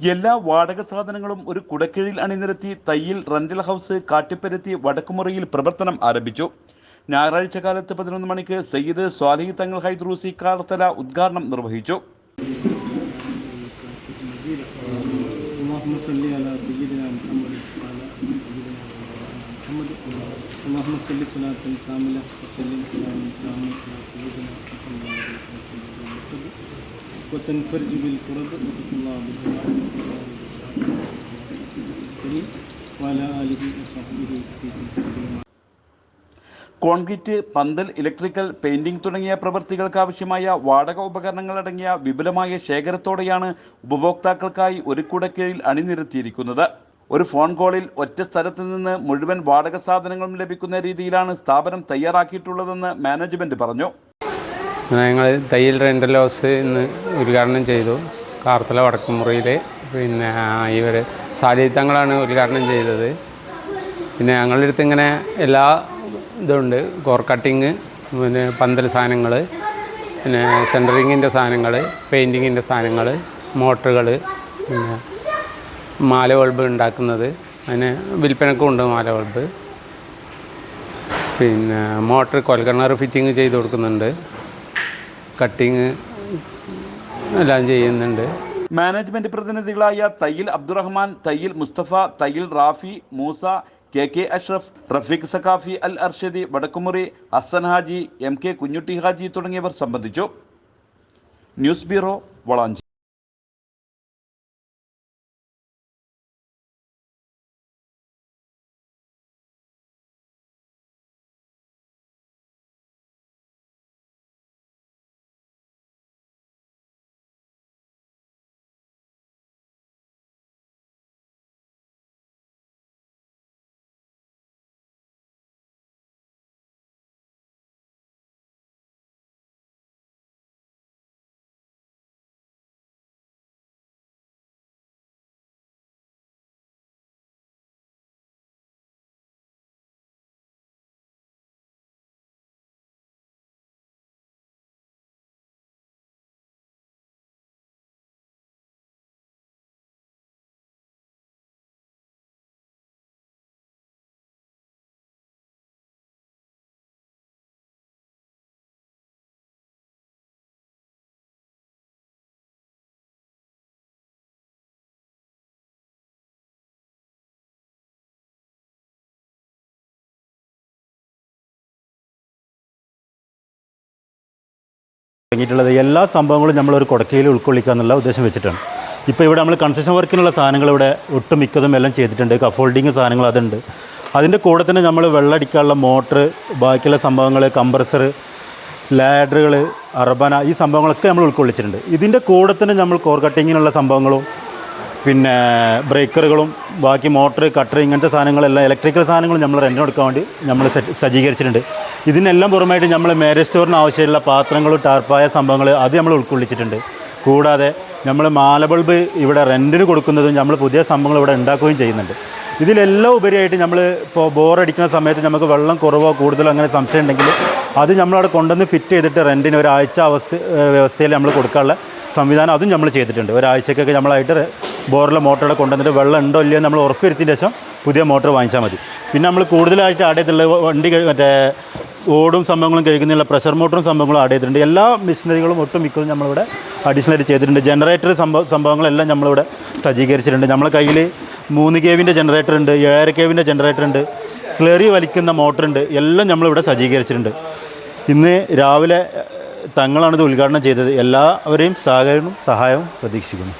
എല്ലാ വാടക സാധനങ്ങളും ഒരു കുടക്കീഴിൽ അണിനിരത്തി തയ്യിൽ റെന്റൽ ഹൗസ് കാട്ടിപ്പരുത്തി വടക്കുമുറിയിൽ പ്രവർത്തനം ആരംഭിച്ചു ഞായറാഴ്ച കാലത്ത് പതിനൊന്ന് മണിക്ക് സയ്യിദ് സ്വാലിഹി തങ്ങൾ ഹൈദ്രൂസി കാർത്തല ഉദ്ഘാടനം നിർവഹിച്ചു اللهم صل على سيدنا محمد وعلى آل سيدنا محمد اللهم صل صلاة كاملة وسلم سلاما تاما وتنفرج بالكرب وتقضى بالحوائج وعلى آله وصحبه في كل കോൺക്രീറ്റ് പന്തൽ ഇലക്ട്രിക്കൽ പെയിന്റിംഗ് തുടങ്ങിയ പ്രവൃത്തികൾക്ക് ആവശ്യമായ വാടക ഉപകരണങ്ങൾ അടങ്ങിയ വിപുലമായ ശേഖരത്തോടെയാണ് ഉപഭോക്താക്കൾക്കായി ഒരു കുടക്കീഴിൽ അണിനിരത്തിയിരിക്കുന്നത് ഒരു ഫോൺ കോളിൽ ഒറ്റ സ്ഥലത്ത് നിന്ന് മുഴുവൻ വാടക സാധനങ്ങളും ലഭിക്കുന്ന രീതിയിലാണ് സ്ഥാപനം തയ്യാറാക്കിയിട്ടുള്ളതെന്ന് മാനേജ്മെന്റ് പറഞ്ഞു ഞങ്ങൾ തയ്യൽ റെന്റൽ ഹൗസ് ഇന്ന് ഉദ്ഘാടനം ചെയ്തു. കാർത്തല വടക്കുമുറിയിൽ പിന്നെ ഇവർ സാലിത്തങ്ങളാണ് ഉദ്ഘാടനം ചെയ്തത്. പിന്നെ ഞങ്ങളുടെ അടുത്ത് ഇങ്ങനെ എല്ലാ ഇതുണ്ട്. കോർ കട്ടിങ് പിന്നെ പന്തൽ സാധനങ്ങൾ പിന്നെ സെന്ററിങ്ങിന്റെ സാധനങ്ങൾ പെയിന്റിങ്ങിന്റെ സാധനങ്ങൾ മോട്ടറുകൾ പിന്നെ മാല ബൾബ് ഉണ്ടാക്കുന്നത്. അതിന് വിൽപ്പനക്കും ഉണ്ട് മാല ബൾബ്. പിന്നെ മോട്ടർ കൊൽക്കിണർ ഫിറ്റിങ് ചെയ്ത് കൊടുക്കുന്നുണ്ട്. കട്ടിങ് എല്ലാം ചെയ്യുന്നുണ്ട്. Management പ്രതിനിധികളായ Thayyil Abdurahman Thayyil Musthafa Thayyil Rafi Moosa K K Ashraf Rafeeq Saqafi Al Arshadi Vadakkumuri Hasan Haji M K Kunjutty Haji തുടങ്ങിയവർ സംബന്ധിച്ചു. News bureau വളാഞ്ചി. തുടങ്ങിയിട്ടുള്ളത്. എല്ലാ സംഭവങ്ങളും നമ്മളൊരു കുടക്കയിൽ ഉൾക്കൊള്ളിക്കുക എന്നുള്ള ഉദ്ദേശം വെച്ചിട്ടാണ്. ഇപ്പോൾ ഇവിടെ നമ്മൾ കൺസ്ട്രക്ഷൻ വർക്കിനുള്ള സാധനങ്ങൾ ഇവിടെ ഒട്ടുമിക്കതും എല്ലാം ചെയ്തിട്ടുണ്ട്. കഫോൾഡിങ് സാധനങ്ങൾ അതുണ്ട്. അതിന്റെ കൂടെ തന്നെ നമ്മൾ വെള്ളടിക്കാനുള്ള മോട്ടർ ബാക്കിയുള്ള സംഭവങ്ങൾ കംപ്രസർ ലാഡറുകൾ അർബന ഈ സംഭവങ്ങളൊക്കെ നമ്മൾ ഉൾക്കൊള്ളിച്ചിട്ടുണ്ട്. ഇതിന്റെ കൂടെ തന്നെ നമ്മൾ കോർ കട്ടിങ്ങിനുള്ള സംഭവങ്ങളും പിന്നെ ബ്രേക്കറുകളും ബാക്കി മോട്ടർ കട്ടർ ഇങ്ങനത്തെ സാധനങ്ങളെല്ലാം ഇലക്ട്രിക്കൽ സാധനങ്ങളും നമ്മൾ റെന്റിനെടുക്കാൻ വേണ്ടി നമ്മൾ സജ്ജീകരിച്ചിട്ടുണ്ട്. ഇതിനെല്ലാം പുറമായിട്ട് നമ്മൾ മാരേജ് സ്റ്റോറിന് ആവശ്യമുള്ള പാത്രങ്ങളും ടാർപ്പായ സംഭവങ്ങൾ അത് നമ്മൾ ഉൾക്കൊള്ളിച്ചിട്ടുണ്ട്. കൂടാതെ നമ്മൾ മാല ബൾബ് ഇവിടെ റെന്റിന് കൊടുക്കുന്നതും നമ്മൾ പുതിയ സംഭവങ്ങൾ ഇവിടെ ഉണ്ടാക്കുകയും ചെയ്യുന്നുണ്ട്. ഇതിലെല്ലാം ഉപരിയായിട്ട് നമ്മൾ ഇപ്പോൾ ബോറടിക്കുന്ന സമയത്ത് നമുക്ക് വെള്ളം കുറവോ കൂടുതലോ അങ്ങനെ സംശയം ഉണ്ടെങ്കിൽ അത് നമ്മളവിടെ കൊണ്ടുവന്ന് ഫിറ്റ് ചെയ്തിട്ട് റെന്റിന് ഒരാഴ്ച അവസ്ഥ വ്യവസ്ഥയിൽ നമ്മൾ കൊടുക്കാനുള്ള സംവിധാനം അതും നമ്മൾ ചെയ്തിട്ടുണ്ട്. ഒരാഴ്ചക്കൊക്കെ നമ്മളായിട്ട് ബോറിലെ മോട്ടറുടെ കൊണ്ടുവന്നിട്ട് വെള്ളം ഉണ്ടോ ഇല്ലയോ നമ്മൾ ഉറപ്പ് വരുത്തിയതിന് ശേഷം പുതിയ മോട്ടോർ വാങ്ങിച്ചാൽ മതി. പിന്നെ നമ്മൾ കൂടുതലായിട്ട് ആടെയുള്ള വണ്ടി മറ്റേ ഓടും സംഭവങ്ങളും കഴിക്കുന്നില്ല പ്രഷർ മോട്ടറും സംഭവങ്ങളും ആഡ് ചെയ്തിട്ടുണ്ട്. എല്ലാ മെഷീനറികളും ഒട്ടും മിക്കതും നമ്മളിവിടെ അഡീഷണലായിട്ട് ചെയ്തിട്ടുണ്ട്. ജനറേറ്റർ സംഭവ സംഭവങ്ങളെല്ലാം നമ്മളിവിടെ സജ്ജീകരിച്ചിട്ടുണ്ട്. നമ്മളെ കയ്യിൽ മൂന്ന് കേവിന്റെ ജനറേറ്റർ ഉണ്ട് ഏഴര കേവിന്റെ ജനറേറ്റർ ഉണ്ട് സ്ലെറി വലിക്കുന്ന മോട്ടർ ഉണ്ട്. എല്ലാം നമ്മളിവിടെ സജ്ജീകരിച്ചിട്ടുണ്ട്. ഇന്ന് രാവിലെ തങ്ങളാണിത് ഉദ്ഘാടനം ചെയ്തത്. എല്ലാവരെയും സഹകരണവും സഹായവും പ്രതീക്ഷിക്കുന്നു.